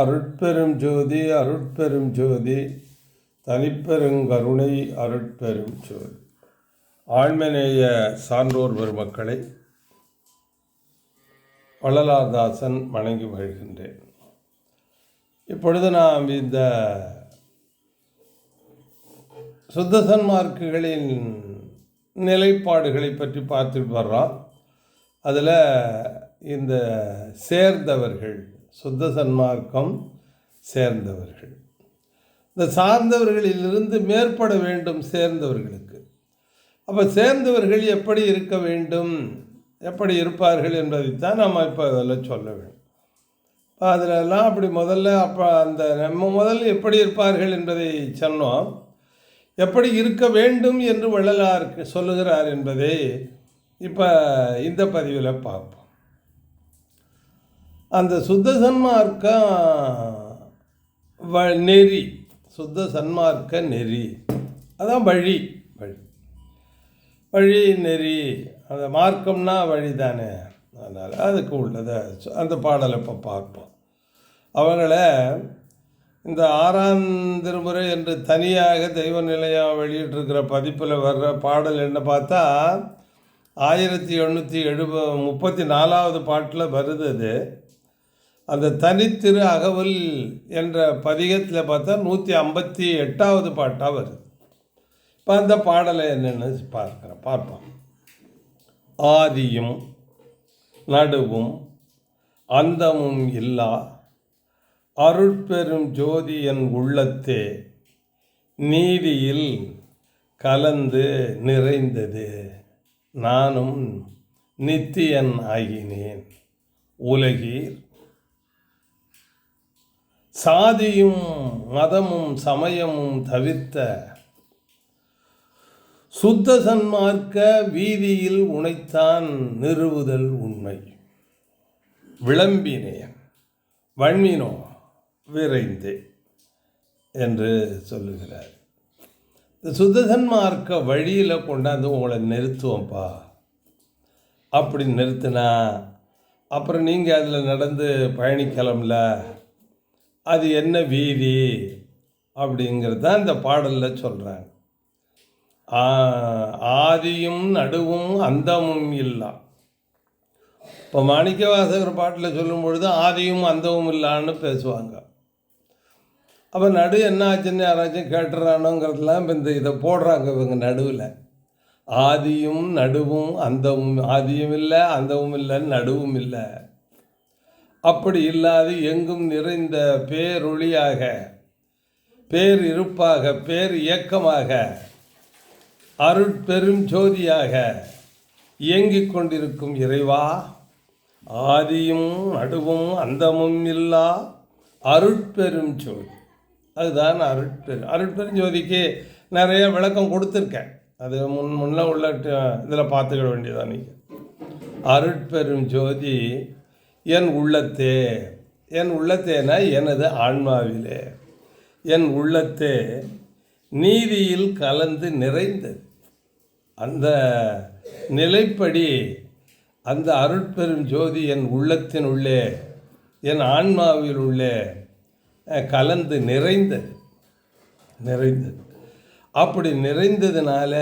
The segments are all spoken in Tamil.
அருட்பெரும் ஜோதி அருட்பெரும் ஜோதி தனிப்பெருங்கருணை அருட்பெரும் ஜோதி. ஆண்மநேய சான்றோர் பெருமக்களை வள்ளலார்தாசன் வணங்கி வருகின்றேன் இப்பொழுது நாம் இந்த சுத்த சன்மார்க்குகளின் நிலைப்பாடுகளை பற்றி பார்த்துட்டு வர்றோம். அதில் இந்த சேர்ந்தவர்கள் சுத்த சன்மார்க்கம் சேர்ந்தவர்கள். இந்த சார்ந்தவர்களிலிருந்து மேற்பட வேண்டும் சேர்ந்தவர்களுக்கு. அப்போ சேர்ந்தவர்கள் எப்படி இருக்க வேண்டும்? எப்படி இருப்பார்கள் என்பதைத்தான் நம்ம இப்போ அதில் சொல்ல வேண்டும். இப்போ அதிலெல்லாம் அப்படி முதல்ல அப்போ அந்த நம்ம முதல்ல எப்படி இருப்பார்கள் என்பதை சொன்னோம். எப்படி இருக்க வேண்டும் என்று வள்ளலார் சொல்லுகிறார் என்பதை இப்போ இந்த பதிவில் பார்ப்போம். அந்த சுத்த சன்மார்க்கம் வ நெறி சுத்த சன்மார்க்க நெறி. அதான் வழி வழி. வழி நெறி அந்த மார்க்கம்னா வழி தானே அதனால் அதுக்கு உள்ளதை அந்த பாடலை இப்போ பார்ப்போம். அவங்கள இந்த ஆறாம் திருமுறை என்று தனியாக தெய்வ நிலையம் வெளியிட்டிருக்கிற பதிப்பில் வர்ற பாடல் என்ன பார்த்தா ஆயிரத்தி எண்ணூற்றி எழுப முப்பத்தி நாலாவது பாட்டில் வருது அது. அந்த தனித்திரு அகவல் என்ற பதிகத்தில் பார்த்தா நூற்றி ஐம்பத்தி எட்டாவது பாட்டாக வருது. இப்போ அந்த பாடலை என்னென்னு பார்க்குறேன் பார்ப்போம். ஆதியும் நடுவும் அந்தமும் இல்லா அருட்பெரும் ஜோதி என் உள்ளத்தே நீதியில் கலந்து நிறைந்தது நானும் நித்தியன் ஆகினேன். உலகீர் சாதியும் மதமும் சமயமும் தவிர்த்த சுத்த சன்மார்க்க வீதியில் உனைத்தான் நிறுவுதல் உண்மை. விளம்பினேன். வன்மினோ விரைந்தே என்று சொல்லுகிறார். இந்த சுத்த சன்மார்க்க வழியில் கொண்டாந்து உங்களை நிறுத்துவோம்ப்பா அப்படி நிறுத்தினா அப்புறம் நீங்கள் அதில் நடந்து பயணிக்கலாம்ல. அது என்ன வீதி? அப்படிங்கிறது தான் இந்த பாடலில் சொல்கிறாங்க ஆதியும் நடுவும் அந்தமும் இல்லா. இப்போ மாணிக்க வாசகர் பாட்டில் சொல்லும் பொழுது ஆதியும் அந்தமும் இல்லான்னு பேசுவாங்க. அப்போ நடு என்ன ஆச்சுன்னு யாராச்சும் கேட்டுறானோங்கிறதுலாம் இப்போ இந்த இதை போடுறாங்க இவங்க நடுவில். ஆதியும் நடுவும் அந்தமும் ஆதியும் இல்லை அந்தமும் இல்லை நடுவும் இல்லை. அப்படி இல்லாது எங்கும் நிறைந்த பேரொளியாக பேர் இருப்பாக பேர் இயக்கமாக அருட்பெரும் ஜோதியாக இயங்கிக் கொண்டிருக்கும் இறைவா ஆதியும் நடுவும் அந்தமும் இல்லா அருட்பெரும் ஜோதி. அதுதான் அருட்பெரும் அருட்பெரும் ஜோதிக்கு நிறைய விளக்கம் கொடுத்துருக்கேன். அது முன் முன்ன உள்ள இதில் பார்த்துக்க வேண்டியதான் நீங்கள் அருட்பெரும் ஜோதி என் உள்ளத்தே என் உள்ளத்தேனா எனது ஆன்மாவிலே. என் உள்ளத்தே நீதியில் கலந்து நிறைந்தது. அந்த நிலைப்படி அந்த அருட்பெரும் ஜோதி என் உள்ளத்தின் உள்ளே என் ஆன்மாவில் உள்ளே கலந்து நிறைந்தது. நிறைந்தது. அப்படி நிறைந்ததுனால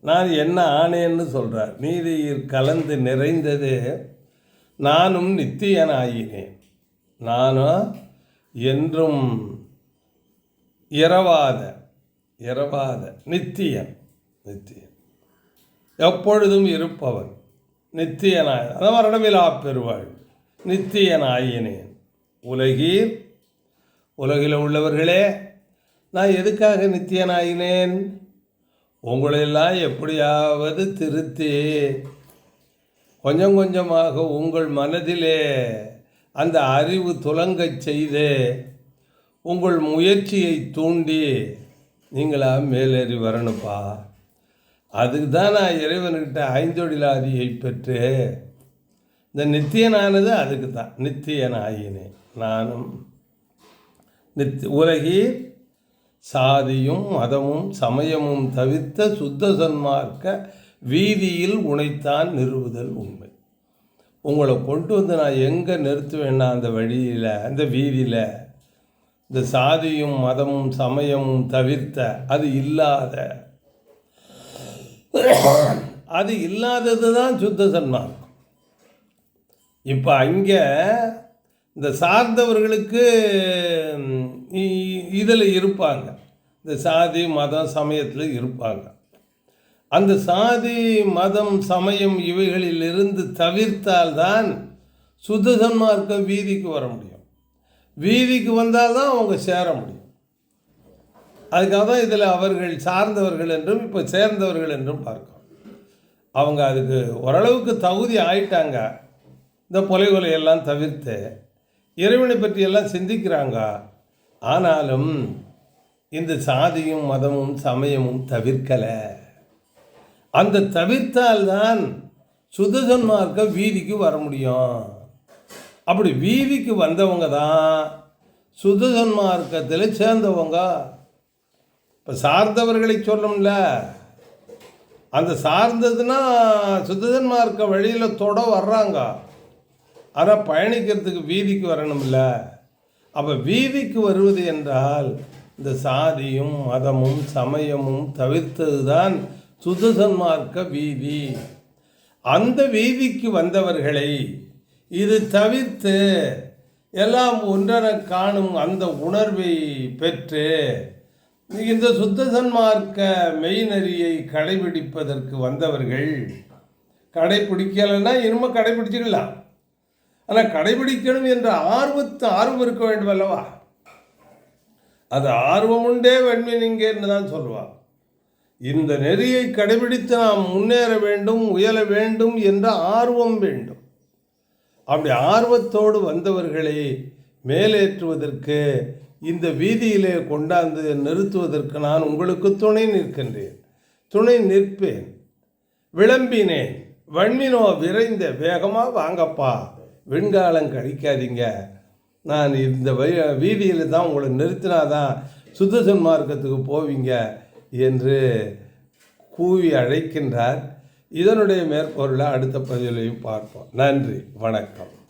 நான் என்ன ஆனேன்னு சொல்கிறார் நீதியில் கலந்து நிறைந்தது. நானும் நித்தியனாயினேன். நானும் என்றும் இரவாத இரவாத நித்தியன் நித்தியன். எப்பொழுதும் இருப்பவன் நித்தியனாய் அதான் மரணமிலா பெறுவாள். நித்தியனாயினேன். உலகீர் உலகில் உள்ளவர்களே நான் எதுக்காக நித்தியனாயினேன்? உங்களெல்லாம் எப்படியாவது திருத்தி கொஞ்சம் கொஞ்சமாக உங்கள் மனதிலே அந்த அறிவு துலங்கச் செய்து உங்கள் முயற்சியை தூண்டி நீங்களா மேலேறி வரணுப்பா அதுக்கு தான் நான் இறைவன்கிட்ட ஐந்தொழிலாதியை பெற்று. இந்த நித்தியனானது அதுக்கு தான் நித்தியனாயினேன் நானும் நித்தி உலகில் சாதியும் மதமும் சமயமும் தவிர்த்த சுத்த சன்மார்க்க வீதியில் உனைத்தான் நிறுவுதல் உண்மை. உங்களை கொண்டு வந்து நான் எங்கே நிறுத்துவேன்னா அந்த வழியில் அந்த வீதியில் இந்த சாதியும் மதமும் சமயமும் தவிர்த்த அது இல்லாத அது இல்லாதது தான் சுத்த சன்மார்க்கம். இப்போ அங்கே இந்த சார்ந்தவர்களுக்கு இதில் இருப்பாங்க. இந்த சாதி மதம் சமயத்தில் இருப்பாங்க. அந்த சாதி மதம் சமயம் இவைகளிலிருந்து தவிர்த்தால்தான் சுத்த சன்மார்க்கம் வீதிக்கு வர முடியும். வீதிக்கு வந்தால் தான் அவங்க சேர முடியும். அதுக்காக தான் இதில் அவர்கள் சார்ந்தவர்கள் என்றும் இப்போ சேர்ந்தவர்கள் என்றும் பார்க்கும் அவங்க அதுக்கு ஓரளவுக்கு தகுதி ஆயிட்டாங்க. இந்த கொலை கொலையெல்லாம் தவிர்த்து இறைவனை பற்றியெல்லாம் சிந்திக்கிறாங்க. ஆனாலும் இந்த சாதியும் மதமும் சமயமும் தவிர்க்கலை. அந்த தவிர்த்தால்தான் சுதுசன்மார்க்க வீதிக்கு வர முடியும். அப்படி வீதிக்கு வந்தவங்க தான் சுதசன்மார்க்கத்தில் சேர்ந்தவங்க. இப்போ சார்ந்தவர்களை சொல்லணும்ல. அந்த சார்ந்ததுன்னா சுத்தன்மார்க்க வழியில் தொட வர்றாங்க. ஆனால் பயணிக்கிறதுக்கு வீதிக்கு வரணும்ல. அப்போ வீதிக்கு வருவது என்றால் இந்த சாதியும் மதமும் சமயமும் தவிர்த்தது தான் சுதுசன்மார்க்க வீதி. அந்த வீதிக்கு வந்தவர்களை இது தவிர்த்து எல்லாம் ஒன்றென காணும் அந்த உணர்வை பெற்று இந்த சுத்த சன்மார்க்க மெய்நெறியை கடைபிடிப்பதற்கு வந்தவர்கள் கடைபிடிக்கலைன்னா இனிமே கடைபிடிச்சிக்கலாம் ஆனால் கடைபிடிக்கணும் என்ற ஆர்வத்து ஆர்வம் இருக்க வேண்டும் அல்லவா? அது ஆர்வம் உண்டே வெண்மை தான் சொல்லுவாள் இந்த நெறியை கடைபிடித்து நாம் முன்னேற வேண்டும் உயர வேண்டும் என்ற ஆர்வம் வேண்டும். அப்படி ஆர்வத்தோடு வந்தவர்களை மேலேற்றுவதற்கு இந்த வீதியிலே கொண்டாந்து நிறுத்துவதற்கு நான் உங்களுக்கு துணை நிற்கின்றேன். துணை நிற்பேன். விளம்பினேன். வன்மினோ விரைந்த வேகமாக வாங்கப்பா. வெண்காலம் கழிக்காதீங்க. நான் இந்த வீதியில் தான் உங்களை நிறுத்தினாதான் சுத்த மார்க்கத்துக்கு போவீங்க. என்று கூவி அழைக்கின்றார். இதனுடைய மேற்பொருளை அடுத்த பதிலையும் பார்ப்போம். நன்றி. வணக்கம்.